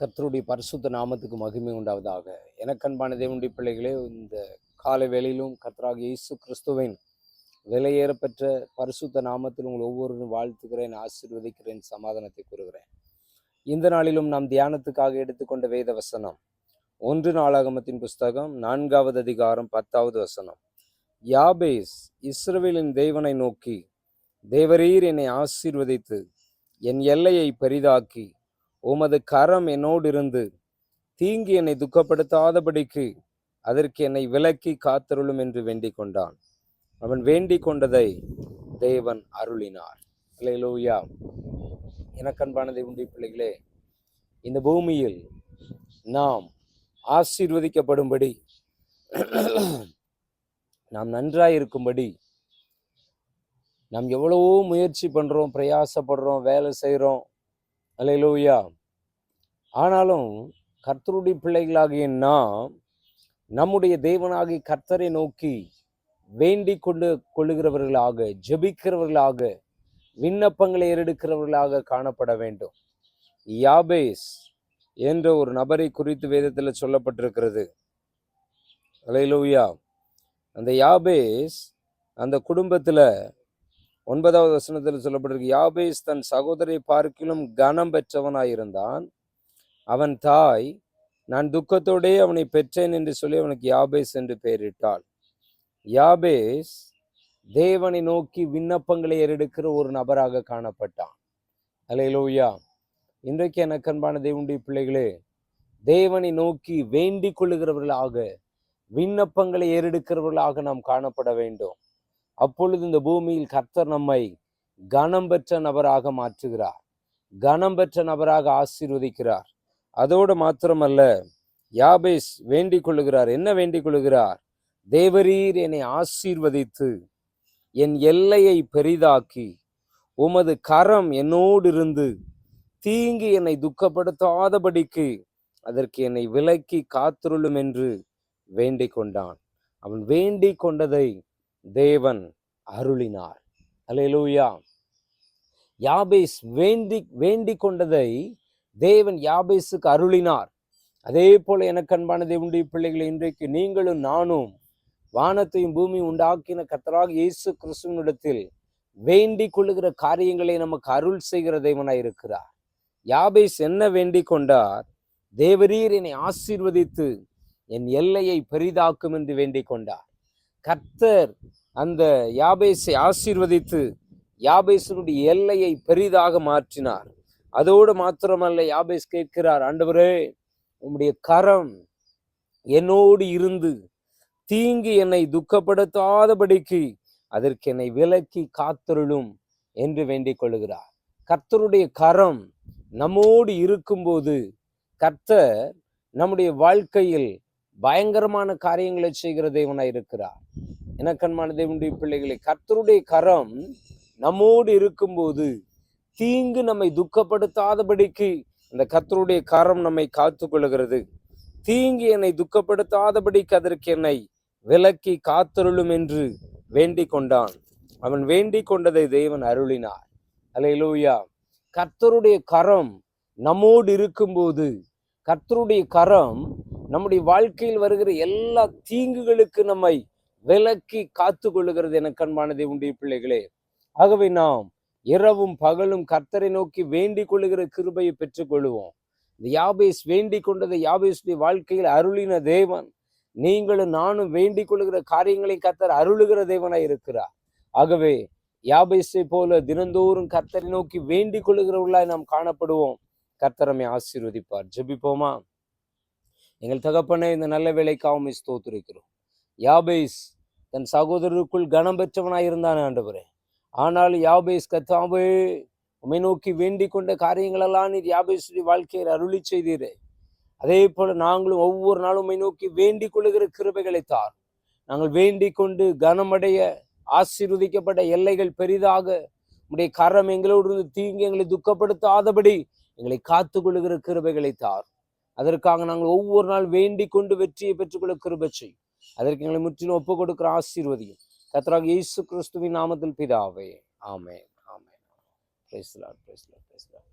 கர்த்தருடைய பரிசுத்த நாமத்துக்கு மகிமை உண்டாவதாக. எனக்கன்பான தேவனுடைய பிள்ளைகளே இந்த காலை வேளையிலும் கர்த்தராக இயேசு கிறிஸ்துவின் விலையேறப்பெற்ற பரிசுத்த நாமத்தில் உங்கள் ஒவ்வொருவரும் வாழ்த்துகிறேன் ஆசீர்வதிக்கிறேன் சமாதானத்தை கூறுகிறேன். இந்த நாளிலும் நாம் தியானத்துக்காக எடுத்துக்கொண்ட வேத வசனம் ஒன்று நாளாகமத்தின் புஸ்தகம் நான்காவது அதிகாரம் பத்தாவது வசனம். யாபேஸ் இஸ்ரவேலின் தேவனை நோக்கி தேவரீர் என்னை ஆசீர்வதித்து என் எல்லையை பெரிதாக்கி உமது கரம் என்னோடு இருந்து தீங்கி என்னை துக்கப்படுத்தாதபடிக்கு அதற்கு என்னை விலக்கி காத்தருளும் என்று வேண்டிக் கொண்டான் அவன் வேண்டிக் கொண்டதை தேவன் அருளினார். அல்லேலூயா எனக்கன்பான தேவனுடைய பிள்ளைகளே இந்த பூமியில் நாம் ஆசீர்வதிக்கப்படும்படி நாம் நன்றாய் இருக்கும்படி நாம் எவ்வளவோ முயற்சி பண்றோம் பிரயாசப்படுறோம் வேலை செய்கிறோம் அல்லேலூயா. ஆனாலும் கர்த்தருடைய பிள்ளைகளாகிய நாம் நம்முடைய தேவனாகி கர்த்தரை நோக்கி வேண்டி கொண்டு கொள்ளுகிறவர்களாக ஜெபிக்கிறவர்களாக விண்ணப்பங்களை ஏறெடுக்கிறவர்களாக காணப்பட வேண்டும். யாபேஸ் என்ற ஒரு நபரை குறித்து வேதத்தில் சொல்லப்பட்டிருக்கிறது. அல்லேலூயா. அந்த யாபேஸ் அந்த குடும்பத்தில் ஒன்பதாவது வசனத்தில் சொல்லப்பட்டிருக்கு யாபேஸ் தன் சகோதரை பார்க்கிலும் கனம் பெற்றவனாயிருந்தான். அவன் தாய் நான் துக்கத்தோடே அவனை பெற்றேன் என்று சொல்லி அவனுக்கு யாபேஸ் என்று பெயரிட்டாள். யாபேஸ் தேவனை நோக்கி விண்ணப்பங்களை ஏறெடுக்கிற ஒரு நபராக காணப்பட்டான். அலையலோயா இன்றைக்கு எனக்கு அன்பான தேவனுடைய பிள்ளைகளே தேவனை நோக்கி வேண்டிக் கொள்ளுகிறவர்களாக விண்ணப்பங்களை ஏறெடுக்கிறவர்களாக நாம் காணப்பட வேண்டும். அப்பொழுது இந்த பூமியில் கர்த்தர் நம்மை கனம் பெற்ற நபராக மாற்றுகிறார். கனம் பெற்ற நபராக ஆசீர்வதிக்கிறார். அதோடு மாத்திரமல்ல யாபேஸ் வேண்டிக் கொள்ளுகிறார். என்ன வேண்டிக் கொள்ளுகிறார்? தேவரீர் என்னை ஆசீர்வதித்து என் எல்லையை பெரிதாக்கி உமது கரம் என்னோடு இருந்து தீங்கு என்னை துக்கப்படுத்தாதபடிக்கு அதற்கு என்னை விலக்கி காத்துருளும் என்று வேண்டிக் கொண்டான். அவன் வேண்டிக் கொண்டதை தேவன் அருளினார். அலையலூயா யாபேஸ் வேண்டி வேண்டிக் கொண்டதை தேவன் யாபேஸுக்கு அருளினார். அதே போல எனக்கு அன்பான தேவனுடைய பிள்ளைகளை இன்றைக்கு நீங்களும் நானும் வானத்தையும் பூமியும் உண்டாக்கின கத்தராக இயேசு கிறிஸ்துவனிடத்தில் வேண்டிக் கொள்ளுகிற காரியங்களை நமக்கு அருள் செய்கிற தேவனாய் இருக்கிறார். யாபேஸ் என்ன வேண்டிக் கொண்டார் தேவரீர் என்னை ஆசீர்வதித்து என் எல்லையை பெரிதாக்கும் என்று வேண்டிக் கொண்டார் கர்த்தர் அந்த யாபேஸை ஆசீர்வதித்து யாபேசனுடைய எல்லையை பெரிதாக மாற்றினார். அதோடு மாத்திரமல்ல யாபேஸ் கேட்கிறார் ஆண்டவரே உம்முடைய கரம் என்னோடு இருந்து தீங்கு என்னை துக்கப்படுத்தாதபடிக்கு அதற்கு என்னை விலக்கி காத்தருளும் என்று வேண்டிக் கொள்கிறார் கர்த்தருடைய கரம் நம்மோடு இருக்கும்போது கர்த்தர் நம்முடைய வாழ்க்கையில் பயங்கரமான காரியங்களை செய்கிற தேவனாய் இருக்கிறார். எனக்கன்மான தேவனுடைய பிள்ளைகளை கர்த்தருடைய கரம் நம்மோடு இருக்கும்போது தீங்கு நம்மை துக்கப்படுத்தாதபடிக்கு அந்த கர்த்தருடைய கரம் நம்மை காத்து கொள்கிறது தீங்கு என்னை துக்கப்படுத்தாதபடிக்கு அதற்கு என்னை விலக்கி காத்தருளும் என்று வேண்டிக் கொண்டான். அவன் வேண்டிக் கொண்டதை தேவன் அருளினார். அலையிலூயா கர்த்தருடைய கரம் நம்மோடு இருக்கும்போது கர்த்தருடைய கரம் நம்முடைய வாழ்க்கையில் வருகிற எல்லா தீங்குகளுக்கு நம்மை விலக்கி காத்து கொள்ளுகிறது என கண்பானதே உடைய பிள்ளைகளே. ஆகவே நாம் இரவும் பகலும் கர்த்தரை நோக்கி வேண்டிக் கொள்ளுகிற கிருபையை பெற்றுக்கொள்வோம் இந்த யாபேஸ் வேண்டிக் கொண்டதை யாபேஸுடைய வாழ்க்கையில் அருளின தேவன் நீங்களும் நானும் வேண்டிக் கொள்ளுகிற காரியங்களை கர்த்தர் அருளுகிற தேவனாய் இருக்கிறார். ஆகவே யாபேஸை போல தினந்தோறும் கர்த்தரை நோக்கி வேண்டிக் கொள்ளுகிறவர்களாய் நாம் காணப்படுவோம். கர்த்தரமை ஆசீர்வதிப்பார். ஜெபிப்போமா? எங்கள் தகப்பனை இந்த நல்ல வேலைக்காகவும் ஸ்தோத்திருக்கிறோம். யாபேஸ் தன் சகோதரருக்குள் கனம் பெற்றவனாய் இருந்தான் ஆண்டவரே. ஆனால் யாபேஸ் கத்தாவே உமை நோக்கி வேண்டிக் கொண்ட காரியங்களெல்லாம் நீர் யாபேஸ்வரி வாழ்க்கையில் அருளி செய்தீரே. அதே போல நாங்களும் ஒவ்வொரு நாளும் உமை நோக்கி வேண்டிக் கொள்ளுகிற கிருபைகளை தார் நாங்கள் வேண்டிக் கொண்டு கனமடைய ஆசீர்வதிக்கப்பட்ட எல்லைகள் பெரிதாக உடைய கரம் எங்களோடு இருந்து தீங்கு எங்களை துக்கப்படுத்தாதபடி எங்களை காத்து கொள்ளுகிற கிருபைகளை தார் அதற்காக நாங்கள் ஒவ்வொரு நாள் வேண்டிக் கொண்டு வெற்றியை பெற்றுக்கொள்ள கிருபை அதற்கு எங்களை முற்றிலும் ஒப்பு கொடுக்கிற ஆசீர்வதியும் கத்தராக இயேசு கிறிஸ்துவின் நாமத்தில் பிதாவே. ஆமே ஆமே பேசலாம் பேசலாம் பேசலாம்